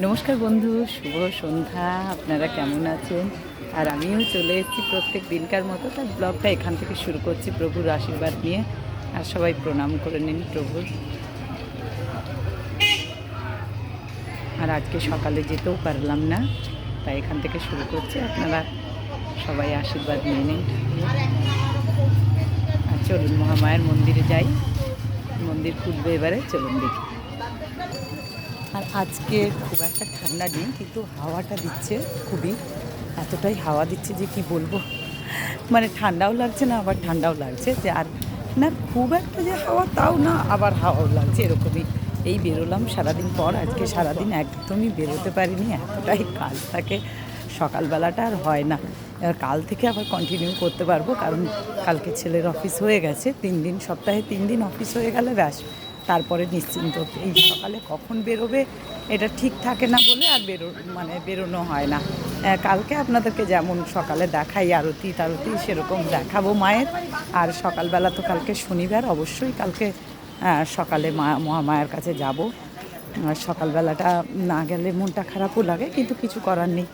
নমস্কার বন্ধু, শুভ সন্ধ্যা, আপনারা কেমন আছেন? আর আমিও চলে এসেছি প্রত্যেক দিনকার মতো। তার ব্লগটা এখান থেকে শুরু করছি প্রভুর আশীর্বাদ নিয়ে। আর সবাই প্রণাম করে নিন প্রভুর। আর আজকে সকালে যেতেও পারলাম না, তাই এখান থেকে শুরু করছি। আপনারা সবাই আশীর্বাদ নিয়ে নিন। আর চলুন মহামায়ের মন্দিরে যাই। মন্দির খুলবে এবারে, চলুন দেখি। আর আজকে খুব একটা ঠান্ডা দিন, কিন্তু হাওয়াটা দিচ্ছে খুবই। এতটাই হাওয়া দিচ্ছে যে কি বলব? মানে ঠান্ডাও লাগছে না, আবার ঠান্ডাও লাগছে যে আর না, খুব একটা যে হাওয়া তাও না, আবার হাওয়াও লাগছে এরকমই। এই বেরোলাম সারাদিন পর, আজকে সারাদিন একদমই বেরোতে পারিনি, এতটাই কাজ থাকে। সকালবেলাটা আর হয় না। এবার কাল থেকে আবার কন্টিনিউ করতে পারব, কারণ কালকে ছেলের অফিস হয়ে গেছে, তিন দিন, সপ্তাহে তিন দিন অফিস হয়ে গেলে ব্যাস। তারপরে নিশ্চিন্ত এই সকালে কখন বেরোবে, এটা ঠিক থাকে না বলে আর বেরো মানে বেরোনো হয় না। কালকে আপনাদেরকে যেমন সকালে দেখাই আরতি তারতি, সেরকম দেখাবো মায়ের। আর সকালবেলা তো কালকে শনিবার, অবশ্যই কালকে সকালে মা, মহামায়ের কাছে যাব। সকালবেলাটা না গেলে মনটা খারাপও লাগে, কিন্তু কিছু করার নেই।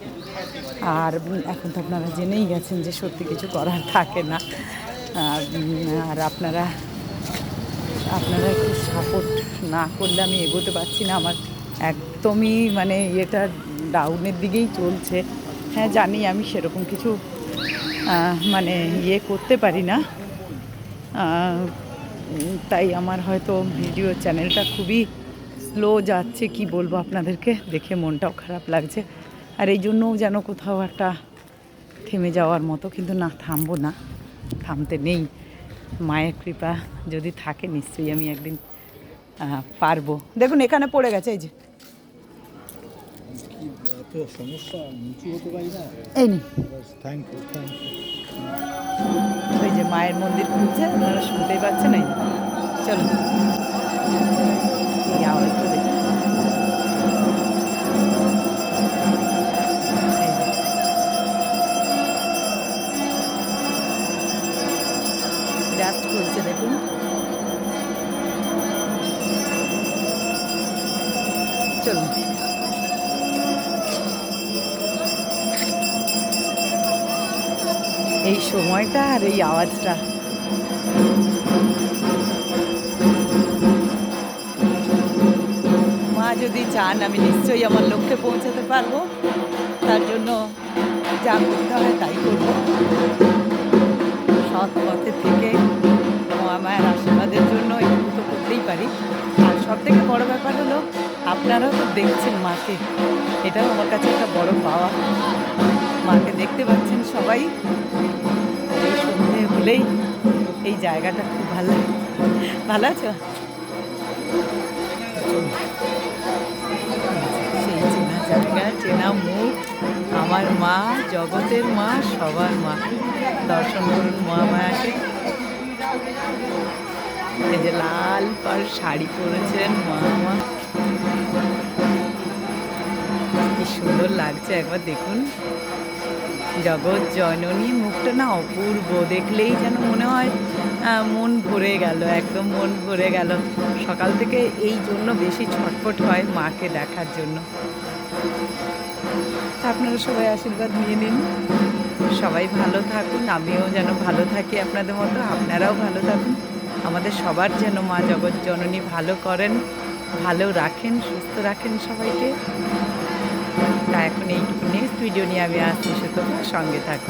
আর এখন তো আপনারা জেনেই গেছেন যে সত্যি কিছু করার থাকে না। আর আপনারা আপনারা একটু সাপোর্ট না করলে আমি এগোতে পারছি না। আমার একদমই মানে এটা ডাউনের দিকেই চলছে। হ্যাঁ জানি আমি সেরকম কিছু মানে ইয়ে করতে পারি না। তাই আমার হয়তো ভিডিও চ্যানেলটা খুবই স্লো যাচ্ছে, কি বলব আপনাদেরকে? দেখে মনটাও খারাপ লাগছে। আর এই জন্যও যেন কোথাও একটা থেমে যাওয়ার মতো, কিন্তু না, থামবো না। থামতে নেই। মায়ের কৃপা যদি থাকে নিশ্চয়ই আমি একদিন পারব। দেখুন এখানে পড়ে গেছে এই যে। এই নি ওই যে মায়ের মন্দির খুলছে আপনারা শুনতেই পাচ্ছেন এই চলো এই সময়টা আর এই আওয়াজটা। মা যদি চান, আমি নিশ্চয়ই আমার লক্ষ্যে পৌঁছাতে পারব। তার জন্য যা করতে হয় তাই করব। সৎ পথে থেকে মায়ের আশীর্বাদের জন্য একটু তো করতেই পারি। আর সব থেকে বড়ো ব্যাপার হলো, আপনারাও তো দেখছেন মাকে। এটাও আমার কাছে একটা বড় পাওয়া। মাকে দেখতে পাচ্ছেন সবাই। এই সন্ধে হলেই এই জায়গাটা খুব ভালো লাগে। ভালো আছো? সেই চেনা জায়গা চেনা মুখ, আমার মা, জগতের মা, সবার মা। দর্শন করুন মহামায়াকে। এই যে লাল পার শাড়ি পরেছেন মা মা কি সুন্দর লাগছে, একবার দেখুন। জগৎ জননী মুখটা না অপূর্ব দেখলেই যেন মনে হয় মন ভরে গেল, একদম মন ভরে গেল। সকাল থেকে এই জন্য বেশি ছটফট হয় মাকে দেখার জন্য। আপনারা সবাই আশীর্বাদ নিয়ে নিন। সবাই ভালো থাকুন, আমিও যেন ভালো থাকি আপনাদের মতো, আপনারাও ভালো থাকুন। আমাদের সবার যেন মা জগৎ জননী ভালো করেন, ভালো রাখেন, সুস্থ রাখেন সবাইকে। তা এখন এইটুকু নেক্সট ভিডিও নিয়ে আমি আসছি সে তোমার সঙ্গে থাকুন।